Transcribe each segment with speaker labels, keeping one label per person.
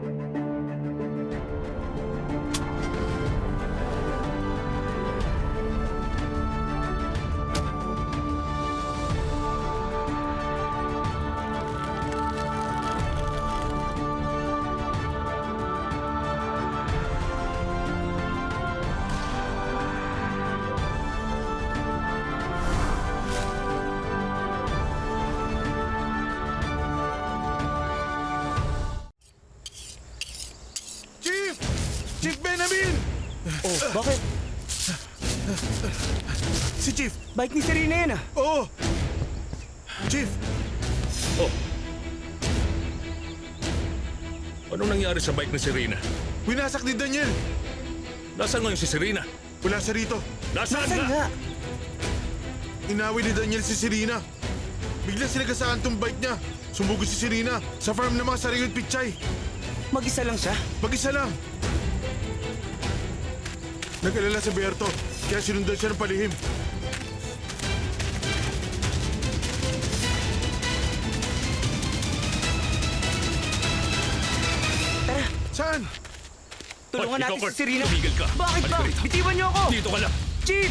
Speaker 1: Chief!
Speaker 2: Oh, bakit?
Speaker 1: Si Chief!
Speaker 2: Bike ni Serena yan ah.
Speaker 1: Oo! Chief!
Speaker 3: Oh. Anong nangyari sa bike ni Serena?
Speaker 1: Winasak ni Daniel!
Speaker 3: Nasaan ngayon si Serena?
Speaker 1: Wala siya rito.
Speaker 3: Nasaan,
Speaker 2: Nasaan nga?
Speaker 1: Inawi ni Daniel si Serena. Bigla sinagasaan tong bike niya. Sumugo si Serena sa farm ng mga Sarayot Pichay.
Speaker 2: Mag-isa lang siya.
Speaker 1: Mag-isa lang. Nag-alala si Berto, kaya sinundan siya ng palihim.
Speaker 2: Tara,
Speaker 1: Saan?
Speaker 2: tulungan
Speaker 3: Hoy,
Speaker 2: natin
Speaker 3: ikaw,
Speaker 2: si
Speaker 3: Kurt.
Speaker 2: Serena.
Speaker 3: Tumigil ka.
Speaker 2: Bakit
Speaker 3: Halika
Speaker 2: ba?
Speaker 3: rito.
Speaker 2: Bitiwan niyo ako.
Speaker 3: Dito ka lang.
Speaker 2: Chief!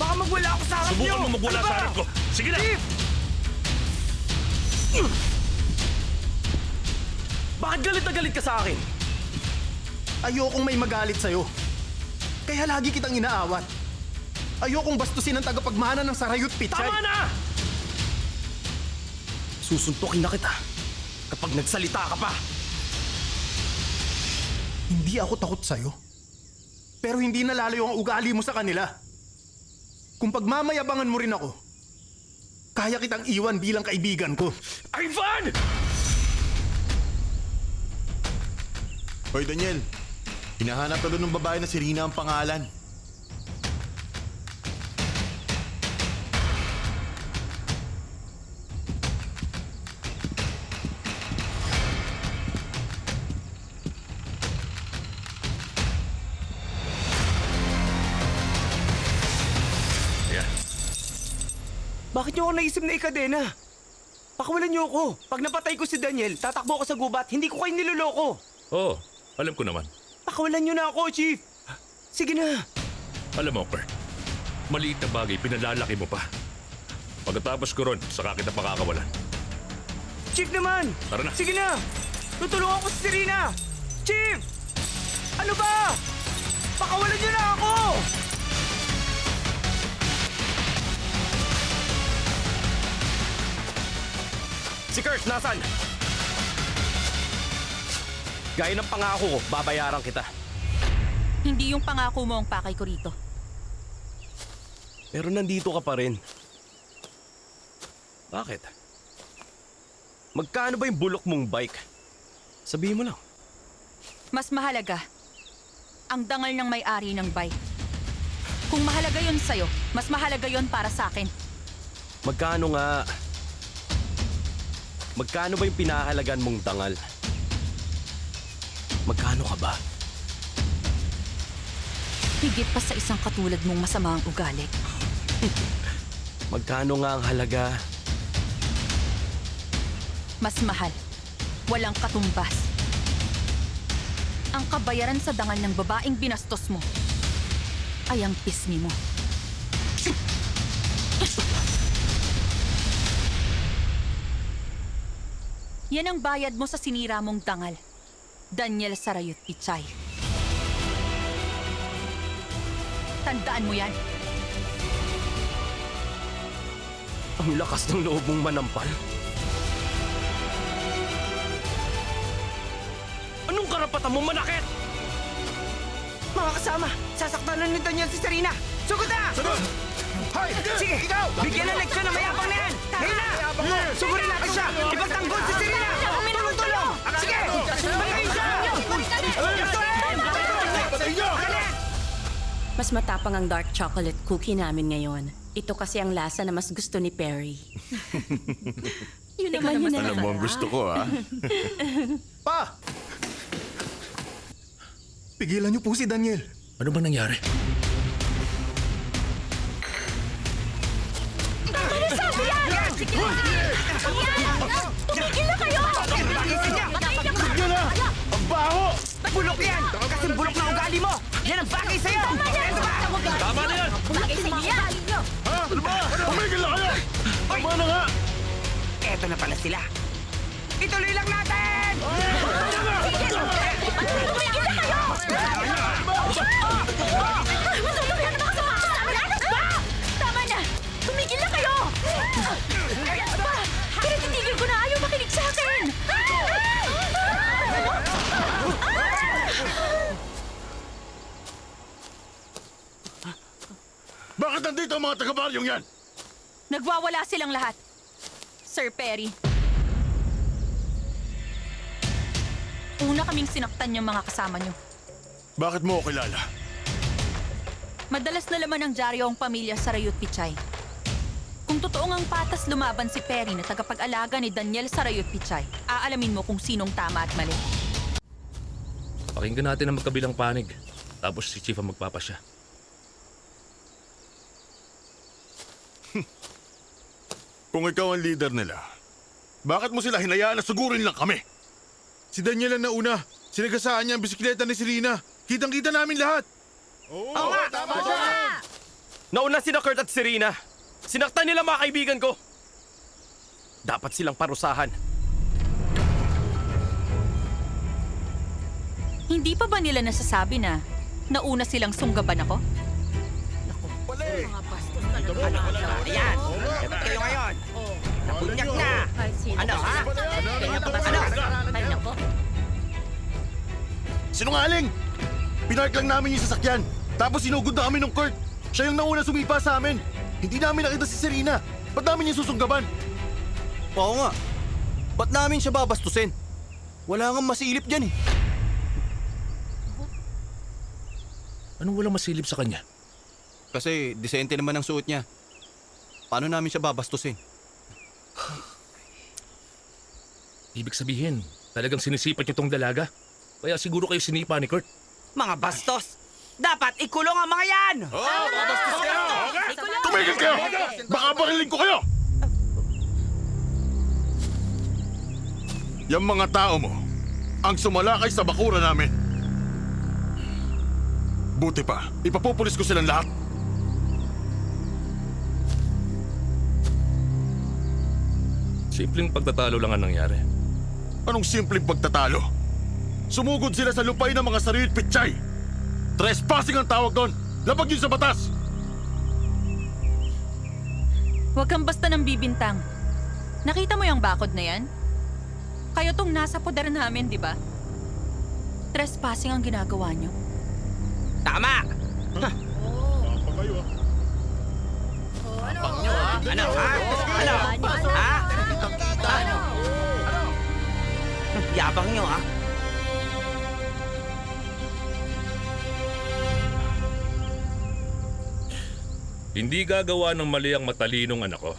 Speaker 2: Baka magwala ako sa harap niyo.
Speaker 3: Subukan mo magwala
Speaker 2: Ano
Speaker 3: sa harap ko. Sige na.
Speaker 2: Chief! Bakit galit na galit ka sa akin?
Speaker 4: Ayokong may magalit sa'yo. Kaya lagi kitang inaawat. Ayokong bastusin ang tagapagmana ng Sarayut Pichay.
Speaker 2: Tama na! Susuntukin na kita kapag nagsalita ka pa.
Speaker 4: Hindi ako takot sa'yo. Pero hindi nalalayo ang ugali mo sa kanila. Kung pagmamayabangan mo rin ako, kaya kitang iwan bilang kaibigan ko.
Speaker 2: Ivan!
Speaker 5: Hoy Daniel, hinahanap ka doon ng babae na si Rina ang pangalan.
Speaker 2: Bakit niyo ako naisip na ikadena? Pakawalan niyo ako. Pag napatay ko si Daniel, tatakbo ako sa gubat. Hindi ko kayo niloloko.
Speaker 3: Oo, alam ko naman.
Speaker 2: Pakawalan niyo na ako, Chief. Sige na.
Speaker 3: Alam mo, Kurt, maliit na bagay, pinalalaki mo pa. Pagkatapos ko ron, saka kita pakakawalan.
Speaker 2: Chief naman!
Speaker 3: Tara na.
Speaker 2: Sige na! Tutulungan ko si Serena! Chief! Ano ba? Pakawalan niyo na ako! Si Kurt, nasan? Gaya ng pangako ko, babayaran kita.
Speaker 6: Hindi yung pangako mo ang pakay ko rito.
Speaker 2: Pero nandito ka pa rin. Bakit? Magkano ba yung bulok mong bike? Sabihin mo lang.
Speaker 6: Mas mahalaga ang dangal ng may-ari ng bike. Kung mahalaga yon sa'yo, mas mahalaga yon para sa akin.
Speaker 2: Magkano nga? Magkano ba yung pinahalagan mong dangal? Magkano ka ba?
Speaker 6: Higit pa sa isang katulad mong masama ang ugali.
Speaker 2: Magkano nga ang halaga?
Speaker 6: Mas mahal. Walang katumbas. Ang kabayaran sa dangal ng babaeng binastos mo ay ang pismi mo. Yan ang bayad mo sa sinira mong dangal. Daniel Sarayut Pichay. Tandaan mo yan.
Speaker 2: Ang lakas ng loob mong manampal. Anong karapatan mo manakit? Mga kasama, sasaktan ni Daniel si Serena. Sugod na! Sugod! Hoy! Sige, ikaw! Bigyan ng leksyon na mayabang na yan! Ngayon na! Sugurin natin siya! Ipagtanggol si Serena! Tulong-tulong! Sige! Balikin
Speaker 7: Mas matapang ang dark chocolate cookie namin ngayon. Ito kasi ang lasa na mas gusto ni Perry. yun naman yun
Speaker 5: Alam mo ang gusto ko, ha? Ah.
Speaker 4: Pa! Pigilan niyo po si Daniel.
Speaker 3: Ano ba nangyari? Tumigil na kayo!
Speaker 4: Ang baho!
Speaker 8: Bulok yan! Kasi bulok na ugali mo! Yan ang bagay sa'yo! Eto na pala sila. Ituloy lang natin!
Speaker 6: Matutuluyan na mga kasama namin! Anak ba? Tama na! Tumigil na kayo! Ba? Pinatitigil ko na ayaw makinig sa akin!
Speaker 5: Bakit nandito ang mga taga-baryong yan?
Speaker 6: Nagwawala silang lahat. Sir Perry. Una kaming sinaktan yung mga kasama nyo.
Speaker 5: Bakit mo ako kilala?
Speaker 6: Madalas na laman ng dyaryo ang pamilya sa Rayut Pichay. Kung totoo ngang patas lumaban si Perry na tagapag-alaga ni Daniel sa Rayut Pichay, aalamin mo kung sinong tama at mali.
Speaker 3: Pakinggan natin ang magkabilang panig. Tapos si Chief ang magpapasya.
Speaker 5: Kung ikaw ang leader nila, bakit mo sila hinayaan na sugurin lang kami?
Speaker 1: Si Daniel ang nauna. Sinagasaan niya ang bisikleta ni Serena. Kitang-kita namin lahat.
Speaker 2: Nauna sina Kurt at Serena. Sinaktan nila mga kaibigan ko. Dapat silang parusahan.
Speaker 6: Hindi pa ba nila nasasabi na nauna silang sunggaban ako?
Speaker 8: Ayan! Eh, ba't kayo ngayon? Napunyak na! Ano, ha? Ano?
Speaker 5: Sinungaling! Pinark lang namin yung sasakyan. Tapos sinugod na kami ng Kurt. Siya yung nauna sumipa sa amin. Hindi namin nakita si Serena. Ba't namin yung susunggaban?
Speaker 9: Oo nga. Ba't namin siya babastusin? Wala nga masilip dyan eh.
Speaker 3: Anong walang masilip sa kanya?
Speaker 9: Kasi disente naman ang suot niya. Paano namin siya babastusin?
Speaker 3: Ibig sabihin, talagang sinisipat niyo tong dalaga? Kaya siguro kayo sinipa ni Kurt.
Speaker 8: Mga bastos! Dapat ikulong ang mga yan!
Speaker 5: Tumigil kayo! Baka barilin ko kayo! Yung mga tao mo, ang sumalakay sa bakura namin. Buti pa, ipapupulis ko silang lahat.
Speaker 3: Simpleng pagtatalo lang ang nangyari.
Speaker 5: Anong simpleng pagtatalo? Sumugod sila sa lupay ng mga sarili pitsay. Trespassing ang tawag doon. Labag yun sa batas.
Speaker 6: Huwag kang basta nang bibintang. Nakita mo yung bakod na yan? Kayo tong nasa poder namin, di ba? Trespassing ang ginagawa nyo.
Speaker 8: Tama! Ano, ha? Ano? Ha? Ano? Yabang nyo, ha?
Speaker 3: Hindi gagawa ng mali ang matalinong anak ko.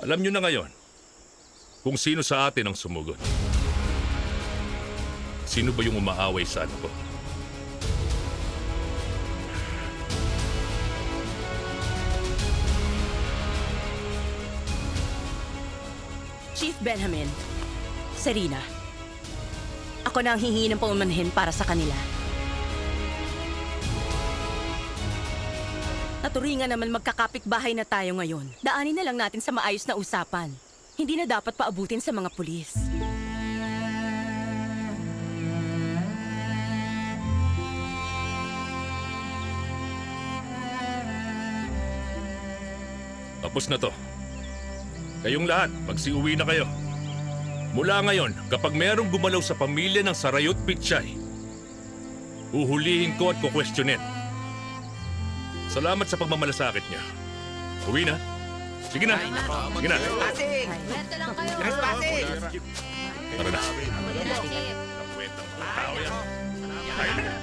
Speaker 3: Alam niyo na ngayon kung sino sa atin ang sumugod. Sino ba yung umaaway sa anak ko?
Speaker 7: Chief Benjamin, Serena, ako na ang hihingi ng paumanhin para sa kanila. Naturingan naman magkakapit bahay na tayo ngayon. Daanin na lang natin sa maayos na usapan. Hindi na dapat paabutin sa mga pulis.
Speaker 3: Tapos na to. Kayong lahat, magsiuwi na kayo. Mula ngayon, kapag merong gumalaw sa pamilya ng Sarayot Pichay, uhulihin ko at kukwestiyonin. Salamat sa pagmamalasakit niya. Uwi na. Sige na. Sige na.
Speaker 8: Passing! Trespassing!
Speaker 3: Tara na. Kwentang mga tao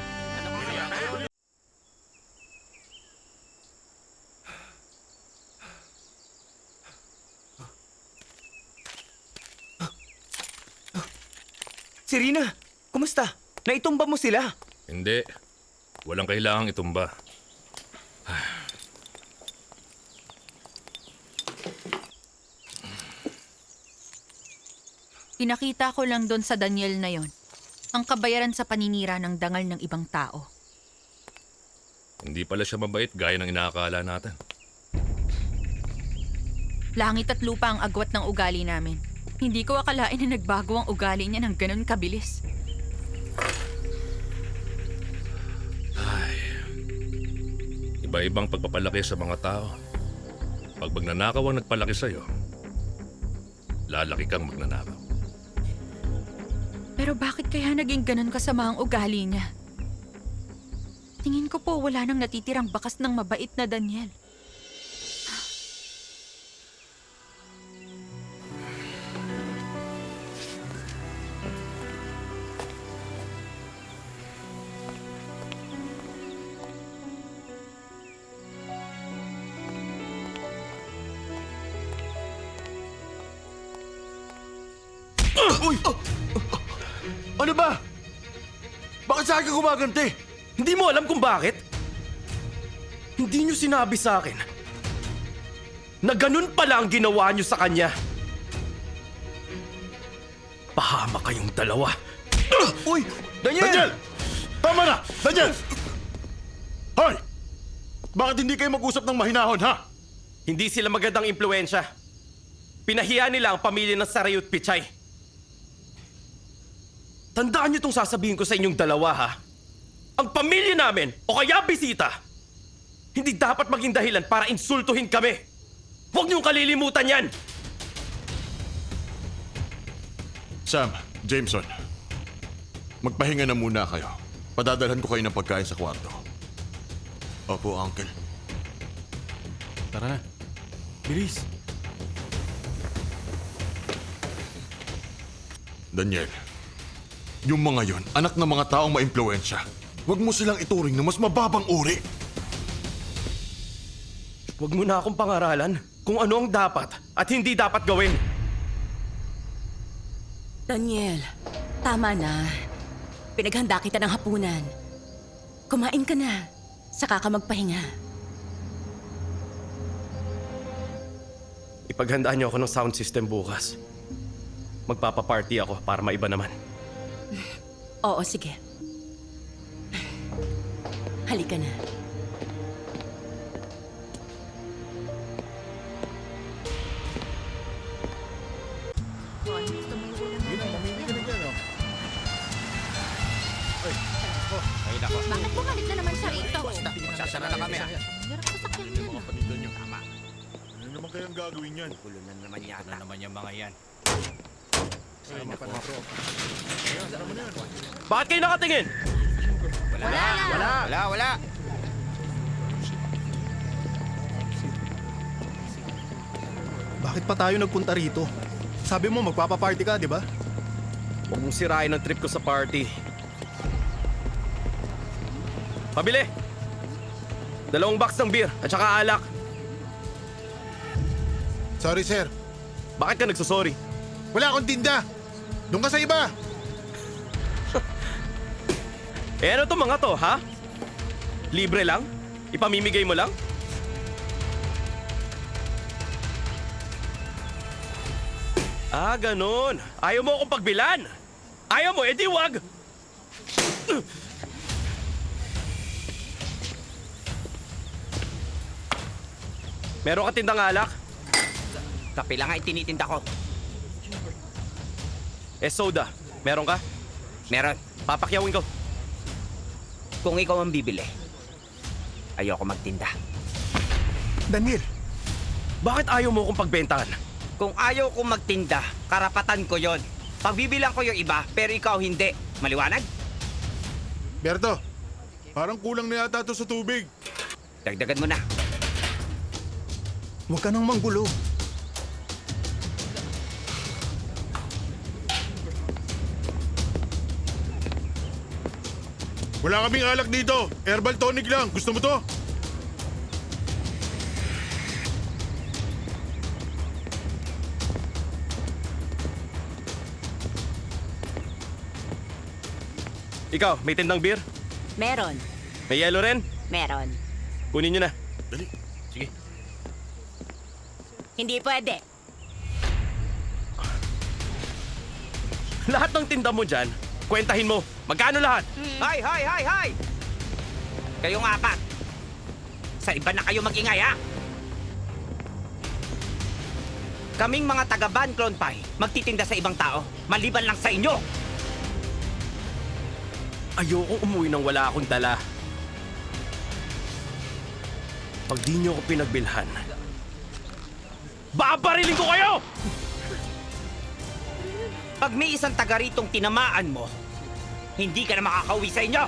Speaker 3: yan. Tayo na.
Speaker 8: Serena, kumusta? Naitumba mo sila.
Speaker 3: Hindi. Walang kailangang itumba.
Speaker 6: Pinakita ko lang doon sa Daniel na yon. Ang kabayaran sa paninira ng dangal ng ibang tao.
Speaker 3: Hindi pala siya mabait gaya ng inaakala natin.
Speaker 6: Langit at lupa ang agwat ng ugali namin. Hindi ko akalain na nagbago ang ugali niya ng ganun kabilis.
Speaker 3: Iba-ibang pagpapalaki sa mga tao. Pag magnanakaw ang nagpalaki sa'yo, lalaki kang magnanakaw.
Speaker 6: Pero bakit kaya naging ganun kasama ang ugali niya? Tingin ko po wala nang natitirang bakas ng mabait na Daniel.
Speaker 5: Uy! Ano ba? Bakit sa akin ka gumaganti?
Speaker 2: Hindi mo alam kung bakit? Hindi nyo sinabi sa akin na ganun pala ang ginawa nyo sa kanya. Pahama kayong dalawa.
Speaker 5: Uy! Daniel! Daniel! Tama na! Daniel! Hoy! Bakit hindi kayo mag-usap ng mahinahon, ha?
Speaker 2: Hindi sila magandang impluensya. Pinahiya nila ang pamilya ng Sarayot Pichay. Tandaan niyo itong sasabihin ko sa inyong dalawa, ha? Ang pamilya namin, o kaya bisita, hindi dapat maging dahilan para insultuhin kami. Huwag niyong kalilimutan yan!
Speaker 5: Sam, Jameson, magpahinga na muna kayo. Padadalhan ko kayo ng pagkain sa kwarto. Opo, Uncle.
Speaker 9: Tara na. Bilis.
Speaker 5: Daniel, yung mga yon, anak ng mga taong maimpluensya. Huwag mo silang ituring na mas mababang uri.
Speaker 2: Huwag mo na akong pangaralan kung ano ang dapat at hindi dapat gawin.
Speaker 7: Daniel, tama na. Pinaghanda kita ng hapunan. Kumain ka na. Saka ka magpahinga.
Speaker 2: Ipaghandaan niyo ako ng sound system bukas. Magpapaparty ako para maiba naman.
Speaker 7: Oo, sige. Halika na.
Speaker 6: Bakit bumalik na naman siya rito?
Speaker 8: Sasara na kami.
Speaker 6: Hirap sa sakyan niya. no?
Speaker 1: Panindan nyo. Tama. Ano naman kayang gagawin yan?
Speaker 8: Gulo na naman yata.
Speaker 9: naman yung mga yan.
Speaker 2: Bakit kayo nakatingin?
Speaker 8: Wala, wala, wala, wala.
Speaker 4: Bakit pa tayo nagpunta rito? Sabi mo magpapaparty ka, di ba?
Speaker 2: Huwag mong sirain ang trip ko sa party. Pabili! Dalawang box ng beer at saka alak.
Speaker 1: Sorry, sir.
Speaker 2: Bakit ka nagsusorry?
Speaker 1: Wala akong tinda. Doon ka sa iba.
Speaker 2: Eh ano to mga to, ha? Libre lang? Ipamimigay mo lang? Ah, ganun. Ayaw mo akong pagbilan. Ayaw mo, edi wag. Meron ka tindang alak?
Speaker 8: Kape lang nga itinitinda ko.
Speaker 2: Eh, soda. Meron ka?
Speaker 8: Meron.
Speaker 2: Papakyawin ko.
Speaker 8: Kung ikaw ang bibili, ayoko magtinda.
Speaker 4: Daniel,
Speaker 2: Bakit ayaw mo akong pagbentahan?
Speaker 8: Kung ayaw kong magtinda, karapatan ko yon. Pagbibilang ko yung iba, pero ikaw hindi. Maliwanag?
Speaker 1: Berto, parang kulang na yata to sa tubig.
Speaker 8: Dagdagan mo na.
Speaker 4: huwag ka nang manggulo.
Speaker 1: Wala kaming alak dito. Herbal tonic lang. Gusto mo to?
Speaker 2: Ikaw, may tindang beer?
Speaker 7: Meron.
Speaker 2: May yellow rin?
Speaker 7: Meron.
Speaker 2: Kunin nyo na.
Speaker 5: Dali.
Speaker 2: Sige.
Speaker 7: Hindi pwede.
Speaker 2: Lahat ng tinda mo dyan, kwentahin mo. Magkano lahat?
Speaker 8: Hay, hay, hay, hay! Kayong apat. Sa iba na kayo magingay, ha? Kaming mga taga-Ban Clone Pie, magtitinda sa ibang tao, maliban lang sa inyo.
Speaker 2: Ayokong umuwi nang wala akong dala. Pag di niyo ako pinagbilhan, babarilin ko kayo!
Speaker 8: Pag may isang taga ritong tinamaan mo, hindi ka na makakauwi sa inyo.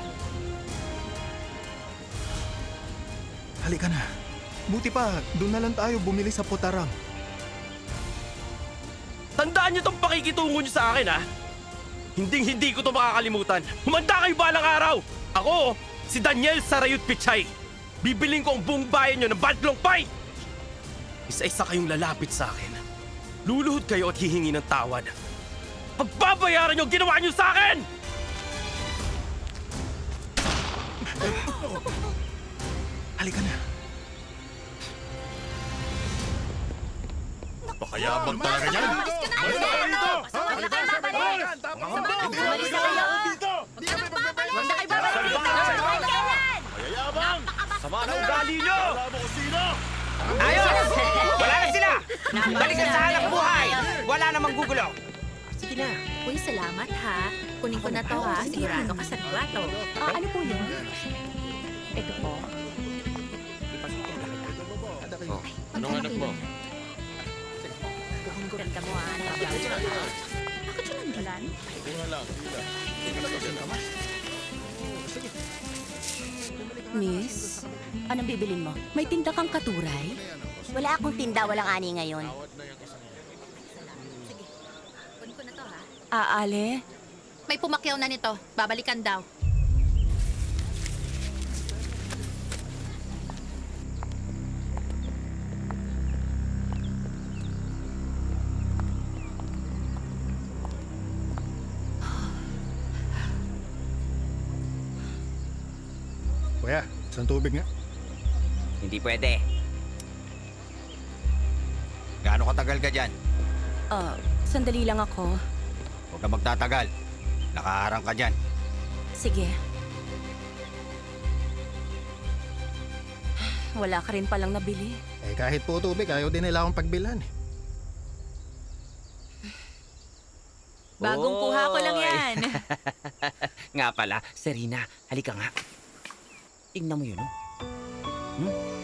Speaker 4: Halika na. Buti pa, doon na lang tayo bumili sa putarang.
Speaker 2: Tandaan niyo tong pakikitungo niyo sa akin, ha? Hinding hindi ko to makakalimutan. Humanda kayo balang araw! Ako, si Daniel Sarayut Pichay. Bibiling ko ang buong bayan niyo ng Badlong Pie! Isa-isa kayong lalapit sa akin. Luluhod kayo at hihingi ng tawad. Pagbabayaran niyo ang ginawa niyo sa akin!
Speaker 4: Halika na.
Speaker 1: Pakayabang talaga yan.
Speaker 6: Umalis ka na! Huwag na kayo babalik! Umalis na kayo! Huwag ka nang babalik! Huwag na kayo babalik dito! Kailan?
Speaker 2: Sama ng ugali niyo!
Speaker 8: Ayos! Wala na sila! Balikan sa hanap buhay! Wala namang gugulo.
Speaker 6: Sige na. Uy, salamat ha. Kunin ko na to ha. Sigurado ka sa to. Ah, ano po yun? Ito po. Anong anak mo? Ganda mo ha. Bakit siya nanggalan?
Speaker 7: Miss, anong bibilin mo? May tinda kang katuray?
Speaker 10: Wala akong tinda, walang ani ngayon.
Speaker 6: Kunin ko na to ha.
Speaker 7: Aale?
Speaker 6: May pumakyaw na nito. Babalikan daw.
Speaker 4: Isang tubig nga.
Speaker 8: Hindi pwede. Gaano katagal ka dyan?
Speaker 7: Ah, sandali lang ako.
Speaker 8: Huwag ka magtatagal. Nakaharang ka dyan.
Speaker 7: Sige. Wala ka rin palang nabili.
Speaker 4: Eh kahit po tubig, ayaw din nila akong pagbilan. eh.
Speaker 6: Bagong kuha ko lang
Speaker 8: Oy.
Speaker 6: yan.
Speaker 8: nga pala, Serena, halika nga. Tingnan mo yun, oh. Hmm?